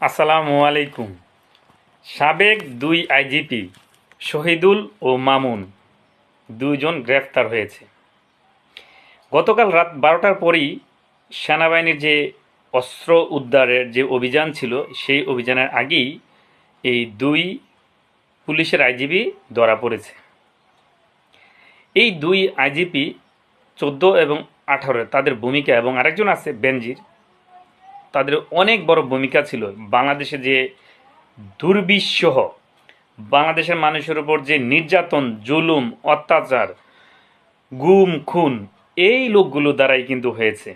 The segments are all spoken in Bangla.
আসসালামু আলাইকুম। সাবেক দুই আইজিপি শহীদুল ও মামুন দুইজন গ্রেফতার হয়েছে। গতকাল রাত বারোটার পরই সেনাবাহিনীর যে অস্ত্র উদ্ধারের যে অভিযান ছিল, সেই অভিযানের আগেই এই দুই পুলিশের আইজিপি ধরা পড়েছে। এই দুই আইজিপি চোদ্দ এবং আঠারো, তাদের ভূমিকা এবং আরেকজন আছে বেনজির তাদের অনেক বড় ভূমিকা ছিল। বাংলাদেশে যে দুর্বিষহ, বাংলাদেশের মানুষের উপর যে নির্যাতন, জুলুম, অত্যাচার, গুম, খুন, এই লোকগুলো দ্বারাই কিন্তু হয়েছে।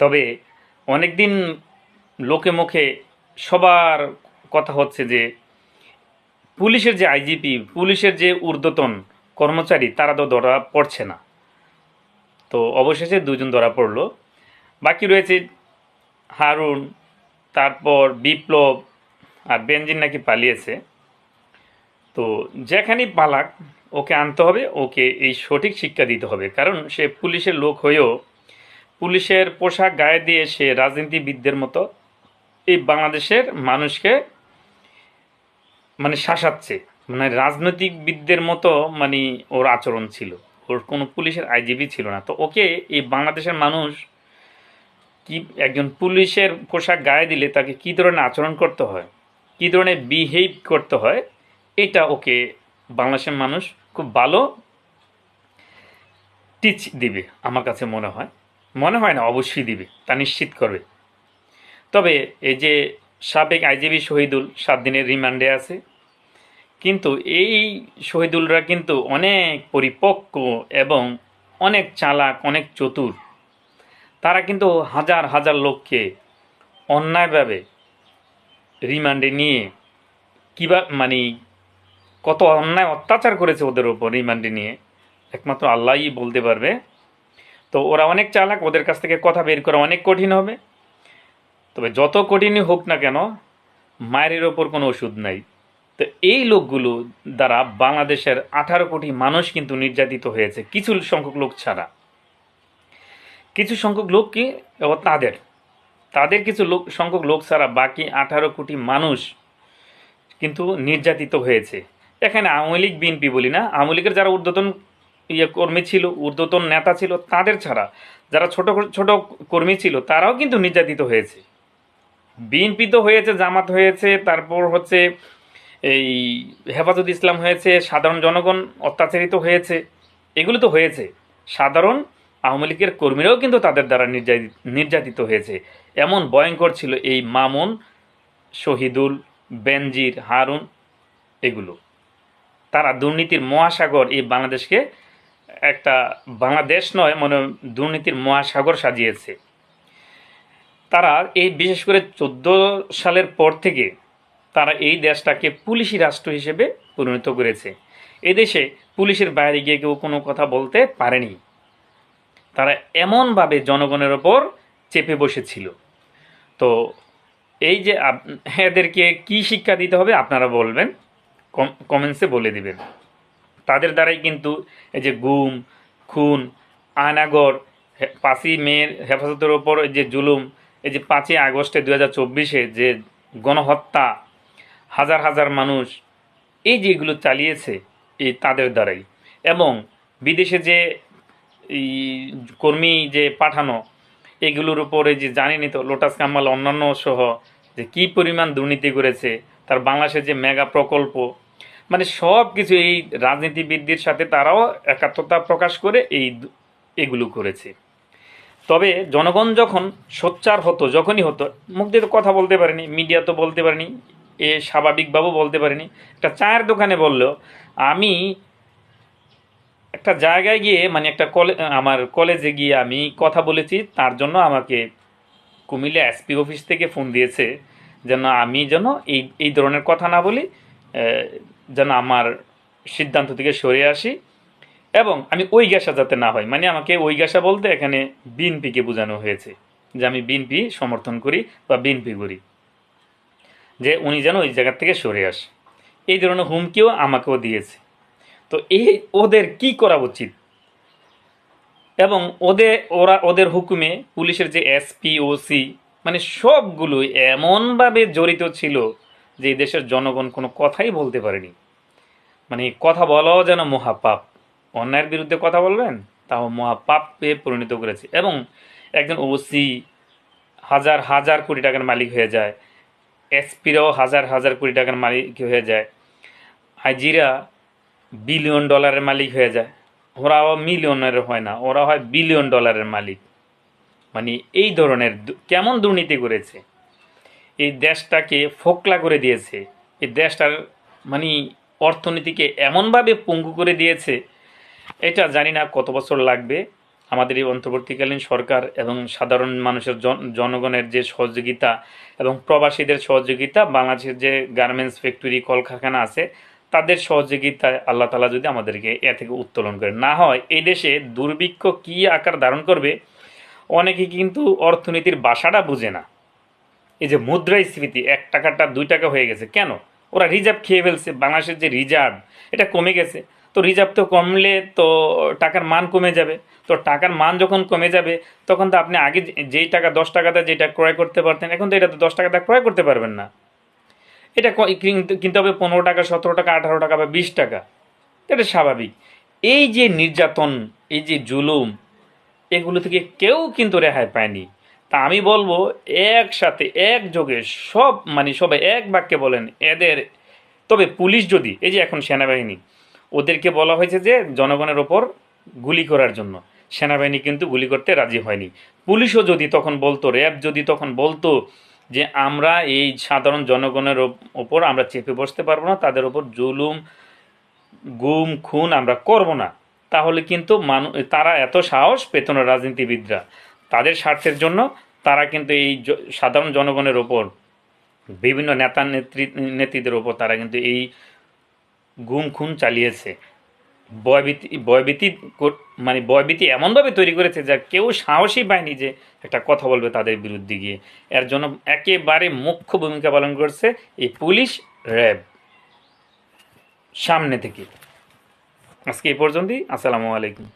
তবে অনেকদিন লোকে মুখে সবার কথা হচ্ছে যে, পুলিশের যে আইজিপি, পুলিশের যে ঊর্ধ্বতন কর্মচারী, তারা তো ধরা পড়ছে না। তো অবশেষে দুজন ধরা পড়ল। বাকি রয়েছে হারুন, তারপর বিপ্লব আর বেঞ্জিন নাকি পালিয়েছে। তো যেখানেই পালাক, ওকে আনতে হবে, ওকে এই সঠিক শিক্ষা দিতে হবে। কারণ সে পুলিশের লোক হয়েও পুলিশের পোশাক গায়ে দিয়ে সে রাজনীতিবিদদের মতো এই বাংলাদেশের মানুষকে মানে শাসাচ্ছে। মানে রাজনৈতিকবিদদের মতো মানে ওর আচরণ ছিল। ওর কোনো পুলিশের আইজিবি ছিল না। তো ওকে এই বাংলাদেশের মানুষ কি একজন পুলিশের পোশাক গায়ে দিলে তাকে কী ধরনের আচরণ করতে হয়? কী ধরনের বিহেভ করতে হয়? এটা ওকে বাংলাদেশের মানুষ খুব ভালো টিচ দিবে, আমার কাছে মনে হয়। মনে হয় না, অবশ্যই দিবে, তা নিশ্চিত করবে। তবে এই যে সাবেক আইজিবি শহীদুল সাত দিনের রিমান্ডে আছে, কিন্তু এই শহীদুলরা কিন্তু অনেক পরিপক্ক এবং অনেক চালাক, অনেক চতুর। তারা কিন্তু হাজার হাজার লোককে অন্যায়ভাবে রিমান্ডে নিয়ে কিবা মানে কত অন্যায় অত্যাচার করেছে ওদের ওপর রিমান্ডে নিয়ে। একমাত্র আল্লাহই বলতে পারবে। তো ওরা অনেক চালাক, ওদের কাছ থেকে কথা বের করা অনেক কঠিন হবে। তবে যত কঠিনই হোক না কেন, মায়ের ওপর কোনো ওষুধ নাই। তো এই লোকগুলো দ্বারা বাংলাদেশের আঠারো কোটি মানুষ কিন্তু নির্যাতিত হয়েছে, কিছু সংখ্যক লোক ছাড়া। কিছু সংখ্যক লোক কি? তাদের। তাদের কিছু লোক, সংখ্যক লোক ছাড়া বাকি আঠারো কোটি মানুষ কিন্তু নির্যাতিত হয়েছে। এখানে আওয়ামী লীগ, বিএনপি বলি না, আওয়ামী লীগের যারা ঊর্ধ্বতন ইয়ে কর্মী ছিল, ঊর্ধ্বতন নেতা ছিল, তাদের ছাড়া যারা ছোট ছোট কর্মী ছিল, তারাও কিন্তু নির্যাতিত হয়েছে। বিএনপি তো হয়েছে, জামাত হয়েছে, তারপর হচ্ছে এই হেফাজত ইসলাম হয়েছে, সাধারণ জনগণ অত্যাচারিত হয়েছে। এগুলো তো হয়েছে। সাধারণ আওয়ামী লীগের কর্মীরাও কিন্তু তাদের দ্বারা নির্যাতিত হয়েছে। এমন ভয়ঙ্কর ছিল এই মামুন, শহীদুল, বেনজির, হারুন এগুলো। তারা দুর্নীতির মহাসাগর এই বাংলাদেশকে একটা বাংলাদেশ নয়, মনে দুর্নীতির মহাসাগর সাজিয়েছে। তারা এই বিশেষ করে চোদ্দ সালের পর থেকে তারা এই দেশটাকে পুলিশি রাষ্ট্র হিসেবে পরিণত করেছে। এদেশে পুলিশের বাইরে গিয়ে কেউ কোনো কথা বলতে পারেনি। তারা এমনভাবে জনগণের ওপর চেপে বসেছিল। তো এই যে এদেরকে কি শিক্ষা দিতে হবে আপনারা বলবেন? কম- কমেন্টসে বলে দিবেন। তাদের দ্বারাই কিন্তু এই যে গুম, খুন আয়নাগর পাঁচই মেয়ের হেফাজতের ওপর এই যে জুলুম, এই যে পাঁচই আগস্টে দু হাজার চব্বিশে যে গণহত্যা, হাজার হাজার মানুষ এই যেগুলো চালিয়েছে, এই তাদের দ্বারাই। এবং বিদেশে যে এই কর্মী যে পাঠানো, এগুলোর উপরে যে জানেনি তো লোটাস কামাল অন্যান্য সহ যে কি পরিমাণ দুর্নীতি করেছে, তার বাংলাদেশের যে মেগা প্রকল্প মানে সব কিছু এই রাজনীতিবিদদের সাথে তারাও একাত্মতা প্রকাশ করে এই এগুলো করেছে। তবে জনগণ যখন সোচ্চার হতো, যখনই হতো, মুখ দিয়ে তো কথা বলতে পারেনি মিডিয়া তো বলতে পারেনি, এ স্বাভাবিকভাবেও বলতে পারেনি, একটা চায়ের দোকানে বললেও আমি একটা জায়গায় গিয়ে মানে একটা কলে, আমার কলেজে গিয়ে আমি কথা বলেছি, তার জন্য আমাকে কুমিল্লা এসপি অফিস থেকে ফোন দিয়েছে, যেন আমি যেন এই এই ধরনের কথা না বলি যেন আমার সিদ্ধান্ত থেকে সরে আসি। এবং আমি ওই গ্যাসা যাতে না হয় মানে আমাকে ওই গ্যাসা বলতে এখানে বিএনপিকে বোঝানো হয়েছে, যে আমি বিএনপি সমর্থন করি বা বিএনপি করি, যে উনি যেন ওই জায়গার থেকে সরে আসে। এই ধরনের হুমকিও আমাকেও দিয়েছে। তো এই ওদের কি করা উচিত? এবং ওদের ওরা ওদের হুকুমে পুলিশের যে এসপি ওসি মানে সবগুলো এমনভাবে জড়িত ছিল যে দেশের জনগণ কোনো কথাই বলতে পারেনি। মানে কথা বলাও যেন মহাপাপ। অন্যায়ের বিরুদ্ধে কথা বলবেন, তাও মহাপাপে পরিণত করেছে। এবং একজন ওসি হাজার হাজার কোটি টাকার মালিক হয়ে যায়। এসপিরাও হাজার হাজার কোটি টাকার মালিক হয়ে যায়। আইজিরা বিলিয়ন ডলারের মালিক হয়ে যায়। ওরাও মিলিয়নের হয় না, ওরা হয় বিলিয়ন ডলারের মালিক। মানে এই ধরনের কেমন দুর্নীতি করেছে? এই দেশটাকে ফোকলা করে দিয়েছে। এই দেশটার মানে অর্থনীতিকে এমনভাবে পঙ্গু করে দিয়েছে, এটা জানি না কত বছর লাগবে। আমাদের এই অন্তর্বর্তীকালীন সরকার এবং সাধারণ মানুষের জন- জনগণের যে সহযোগিতা এবং প্রবাসীদের সহযোগিতা, বাংলাদেশের যে গার্মেন্টস ফ্যাক্টরি কলকারখানা আছে তাদের সহযোগিতায় আল্লাহ তালা যদি আমাদেরকে এ থেকে উত্তোলন করে না হয় এই দেশে দুর্ভিক্ষ কী আকার ধারণ করবে, অনেকে কিন্তু অর্থনীতির বাসাটা বুঝে না। এই যে মুদ্রাস্ফীতি এক টাকাটা দুই টাকা হয়ে গেছে, কেন? ওরা রিজার্ভ খেয়ে ফেলছে, বাংলাদেশের যে রিজার্ভ, এটা কমে গেছে। তো রিজার্ভ তো কমলে তো টাকার মান কমে যাবে। তো টাকার মান যখন কমে যাবে, তখন তো আপনি আগে যেই টাকা দশ টাকাতে যেটা ক্রয় করতে পারতেন, এখন তো এটা তো দশ টাকাতে ক্রয় করতে পারবেন না। এটা কিনতে হবে পনেরো টাকা, সতেরো টাকা, আঠারো টাকা বা বিশ টাকা। এটা স্বাভাবিক। এই যে নির্যাতন, এই যে জুলুম, এগুলো থেকে কেউ কিন্তু রেহাই পায়নি। তা আমি বলব, একসাথে, একযোগে সব মানে সবাই এক বাক্যে বলেন, এদের, তবে পুলিশ যদি, এই যে এখন সেনাবাহিনী, ওদেরকে বলা হয়েছে যে জনগণের ওপর গুলি করার জন্য। সেনাবাহিনী কিন্তু গুলি করতে রাজি হয়নি। পুলিশও যদি তখন বলতো, র্যাব যদি তখন বলতো যে আমরা এই সাধারণ জনগণের ওপর আমরা চেপে বসতে পারব না, তাদের ওপর জুলুম, গুম, খুন আমরা করব না। তাহলে কিন্তু মানু, তারা এত সাহস পেত না রাজনীতিবিদরা। তাদের স্বার্থের জন্য তারা কিন্তু এই সাধারণ জনগণের ওপর বিভিন্ন নেতা নেত্রী, নেত্রীদের ওপর তারা কিন্তু এই গুম, খুন চালিয়েছে। বয়ভীতি ভয়ভীতি কর- মানে ভয়ভীতি এমনভাবে তৈরি করেছে যা কেউ সাহসী পায়নি যে একটা কথা বলবে তাদের বিরুদ্ধে গিয়ে। এর জন্য একেবারে মুখ্য ভূমিকা পালন করছে এই পুলিশ র্যাব। সামনে থেকে। আজকে এই পর্যন্তই। আসসালামু আলাইকুম।